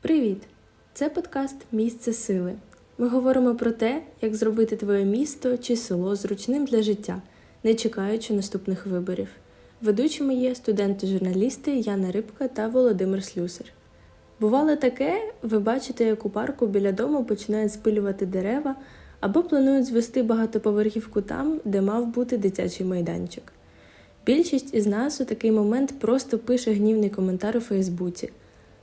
Привіт! Це подкаст Місце сили. Ми говоримо про те, як зробити твоє місто чи село зручним для життя, не чекаючи наступних виборів. Ведучими є студенти-журналісти Яна Рибка та Володимир Слюсар. Бувало таке, ви бачите, як у парку біля дому починають спилювати дерева або планують звести багатоповерхівку там, де мав бути дитячий майданчик. Більшість із нас у такий момент просто пише гнівний коментар у Фейсбуці.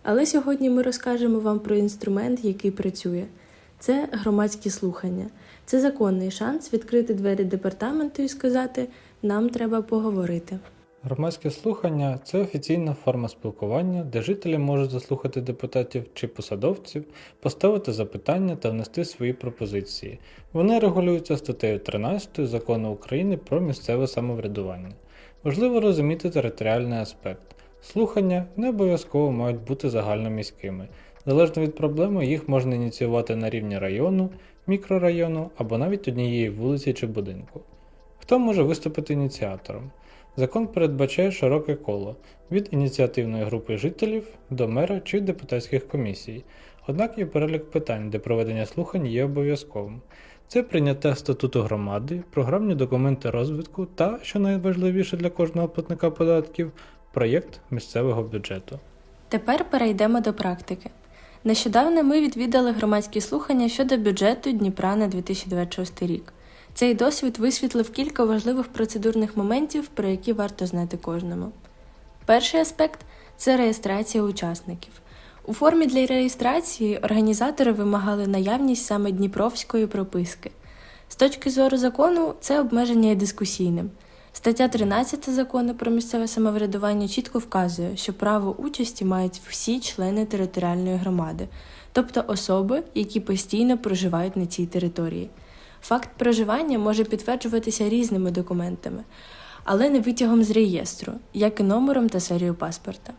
Але сьогодні ми розкажемо вам про інструмент, який працює. Це громадські слухання. Це законний шанс відкрити двері департаменту і сказати нам треба поговорити. Громадське слухання це офіційна форма спілкування, де жителі можуть заслухати депутатів чи посадовців, поставити запитання та внести свої пропозиції. Вони регулюються статтею 13 закону України про місцеве самоврядування. Важливо розуміти територіальний аспект. Слухання не обов'язково мають бути загальноміськими. Залежно від проблеми, їх можна ініціювати на рівні району, мікрорайону або навіть однієї вулиці чи будинку. Хто може виступити ініціатором? Закон передбачає широке коло від ініціативної групи жителів до мера чи депутатських комісій. Однак є перелік питань, де проведення слухань є обов'язковим. Це прийняття статуту громади, програмні документи розвитку та, що найважливіше для кожного платника податків, проєкт місцевого бюджету. Тепер перейдемо до практики. Нещодавно ми відвідали громадські слухання щодо бюджету Дніпра на 2026 рік. Цей досвід висвітлив кілька важливих процедурних моментів, про які варто знати кожному. Перший аспект це реєстрація учасників. У формі для реєстрації організатори вимагали наявність саме дніпровської прописки. З точки зору закону, це обмеження є дискусійним. Стаття 13 закону про місцеве самоврядування чітко вказує, що право участі мають всі члени територіальної громади, тобто особи, які постійно проживають на цій території. Факт проживання може підтверджуватися різними документами, але не витягом з реєстру, як і номером та серією паспорта.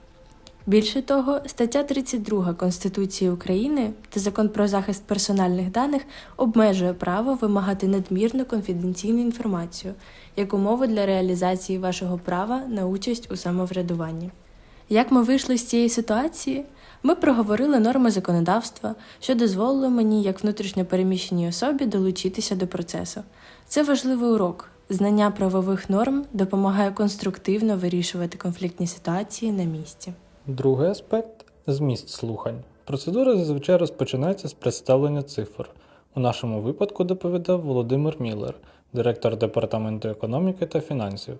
Більше того, стаття 32 Конституції України та закон про захист персональних даних обмежує право вимагати надмірну конфіденційну інформацію як умову для реалізації вашого права на участь у самоврядуванні. Як ми вийшли з цієї ситуації? Ми проговорили норми законодавства, що дозволило мені, як внутрішньопереміщеній особі, долучитися до процесу. Це важливий урок. Знання правових норм допомагає конструктивно вирішувати конфліктні ситуації на місці. Другий аспект зміст слухань. Процедура зазвичай розпочинається з представлення цифр. У нашому випадку доповідав Володимир Міллер, директор департаменту економіки та фінансів.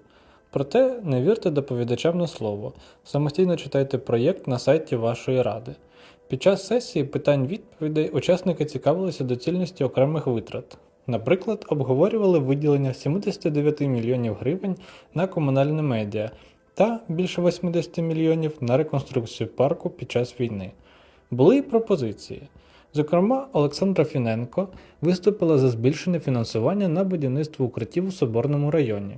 Проте не вірте доповідачам на слово, самостійно читайте проєкт на сайті вашої ради. Під час сесії питань відповідей учасники цікавилися доцільності окремих витрат. Наприклад, обговорювали виділення 79 мільйонів гривень на комунальне медіа та більше 80 мільйонів на реконструкцію парку під час війни. Були й пропозиції. Зокрема, Олександра Фіненко виступила за збільшене фінансування на будівництво укриттів у Соборному районі.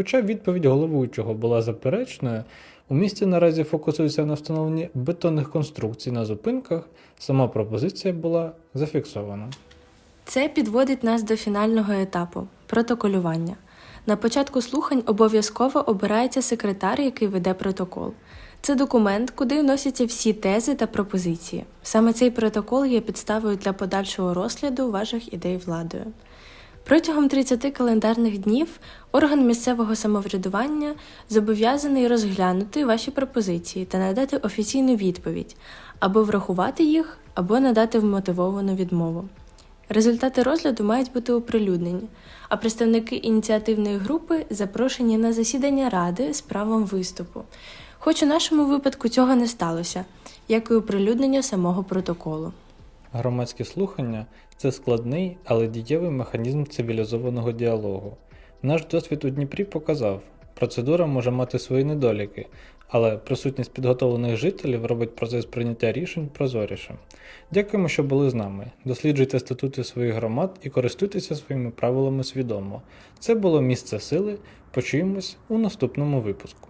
Хоча відповідь головуючого була заперечною, у місті наразі фокусується на встановленні бетонних конструкцій на зупинках, сама пропозиція була зафіксована. Це підводить нас до фінального етапу протоколювання. На початку слухань обов'язково обирається секретар, який веде протокол. Це документ, куди вносяться всі тези та пропозиції. Саме цей протокол є підставою для подальшого розгляду ваших ідей владою. Протягом 30 календарних днів орган місцевого самоврядування зобов'язаний розглянути ваші пропозиції та надати офіційну відповідь, або врахувати їх, або надати вмотивовану відмову. Результати розгляду мають бути оприлюднені, а представники ініціативної групи запрошені на засідання ради з правом виступу. Хоч у нашому випадку цього не сталося, як і оприлюднення самого протоколу. Громадські слухання це складний, але дієвий механізм цивілізованого діалогу. Наш досвід у Дніпрі показав, процедура може мати свої недоліки, але присутність підготовлених жителів робить процес прийняття рішень прозорішим. Дякуємо, що були з нами. Досліджуйте статути своїх громад і користуйтеся своїми правилами свідомо. Це було місце сили. Почуємось у наступному випуску.